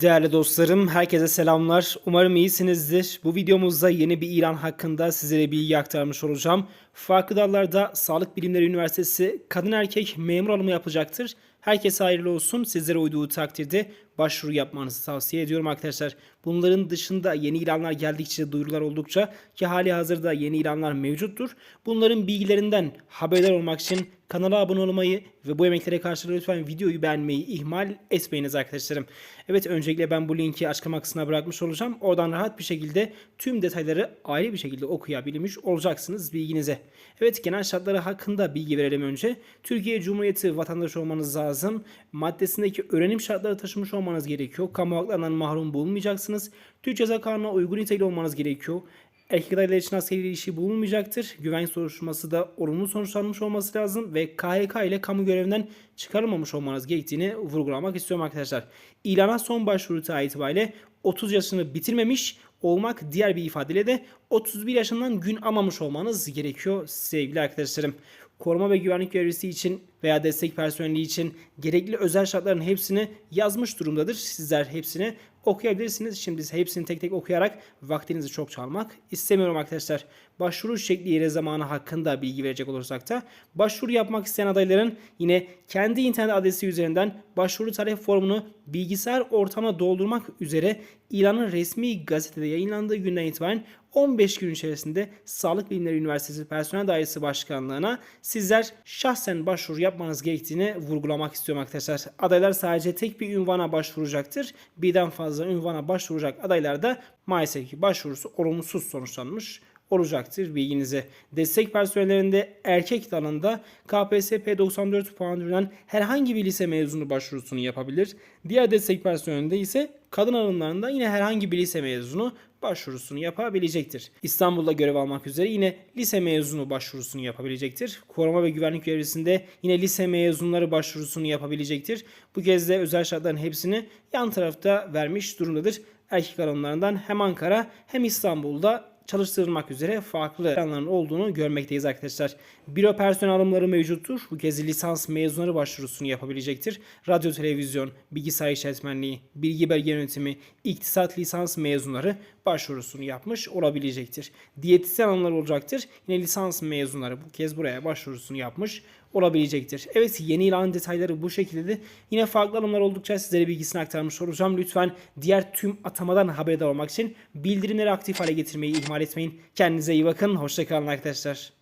Değerli dostlarım, herkese selamlar. Umarım iyisinizdir. Bu videomuzda yeni bir İran hakkında sizlere bilgi aktarmış olacağım. Farklı dallarda Sağlık Bilimleri Üniversitesi kadın erkek memur alımı yapacaktır. Herkese hayırlı olsun. Sizlere uyduğu takdirde başvuru yapmanızı tavsiye ediyorum arkadaşlar. Bunların dışında yeni ilanlar geldikçe duyurular oldukça ki hali hazırda yeni ilanlar mevcuttur. Bunların bilgilerinden haberdar olmak için kanala abone olmayı ve bu emeklere karşılığı lütfen videoyu beğenmeyi ihmal etmeyiniz arkadaşlarım. Evet öncelikle ben bu linki açıklama kısmına bırakmış olacağım. Oradan rahat bir şekilde tüm detayları ayrı bir şekilde okuyabilmiş olacaksınız bilginize. Evet genel şartları hakkında bilgi verelim önce. Türkiye Cumhuriyeti vatandaşı olmanız lazım. Maddesindeki öğrenim şartları taşımış olmanız gerekiyor. Kamu haklarından mahrum bulunmayacaksınız. Türk Ceza Kanunu'na uygun niteliği olmanız gerekiyor. Erkek adaylar için askeri ilişki bulunmayacaktır. Güvenlik soruşturması da olumlu sonuçlanmış olması lazım ve KHK ile kamu görevinden çıkarılmamış olmanız gerektiğini vurgulamak istiyorum arkadaşlar. İlana son başvuru tarihi itibariyle 30 yaşını bitirmemiş olmak diğer bir ifadeyle de 31 yaşından gün almamış olmanız gerekiyor sevgili arkadaşlarım. Koruma ve güvenlik görevlisi için veya destek personeli için gerekli özel şartların hepsini yazmış durumdadır. Sizler hepsini okuyabilirsiniz. Şimdi hepsini tek tek okuyarak vaktinizi çok çalmak istemiyorum arkadaşlar. Başvuru şekli yeri zamanı hakkında bilgi verecek olursak da başvuru yapmak isteyen adayların yine kendi internet adresi üzerinden başvuru talep formunu bilgisayar ortamına doldurmak üzere ilanın resmi gazetede yayınlandığı günden itibaren 15 gün içerisinde Sağlık Bilimleri Üniversitesi Personel Dairesi Başkanlığı'na sizler şahsen başvuru yapmanız gerektiğini vurgulamak istiyorum arkadaşlar. Adaylar sadece tek bir ünvana başvuracaktır. Birden fazla ünvana başvuracak adaylar da maalesef ki başvurusu olumsuz sonuçlanmış olacaktır bilginize. Destek personellerinde erkek dalında KPSS 94 puan ürünen herhangi bir lise mezunu başvurusunu yapabilir. Diğer destek personelinde ise kadın alımlarında yine herhangi bir lise mezunu başvurusunu yapabilecektir. İstanbul'da görev almak üzere yine lise mezunu başvurusunu yapabilecektir. Koruma ve güvenlik görevlisinde yine lise mezunları başvurusunu yapabilecektir. Bu kez de özel şartların hepsini yan tarafta vermiş durumdadır. Erkek alımlarından hem Ankara hem İstanbul'da çalıştırılmak üzere farklı planların olduğunu görmekteyiz arkadaşlar. Büro personel alımları mevcuttur. Bu kez lisans mezunları başvurusunu yapabilecektir. Radyo, televizyon, bilgisayar işletmenliği, bilgi belge yönetimi, iktisat lisans mezunları başvurusunu yapmış olabilecektir. Diyetisyen alımları olacaktır. Yine lisans mezunları bu kez buraya başvurusunu yapmış olabilecektir. Evet yeni ilan detayları bu şekilde. Yine farklı alımlar oldukça sizlere bilgisini aktarmış olacağım. Lütfen diğer tüm atamadan haberdar olmak için bildirimleri aktif hale getirmeyi ihmal etmeyin. Kendinize iyi bakın. Hoşçakalın arkadaşlar.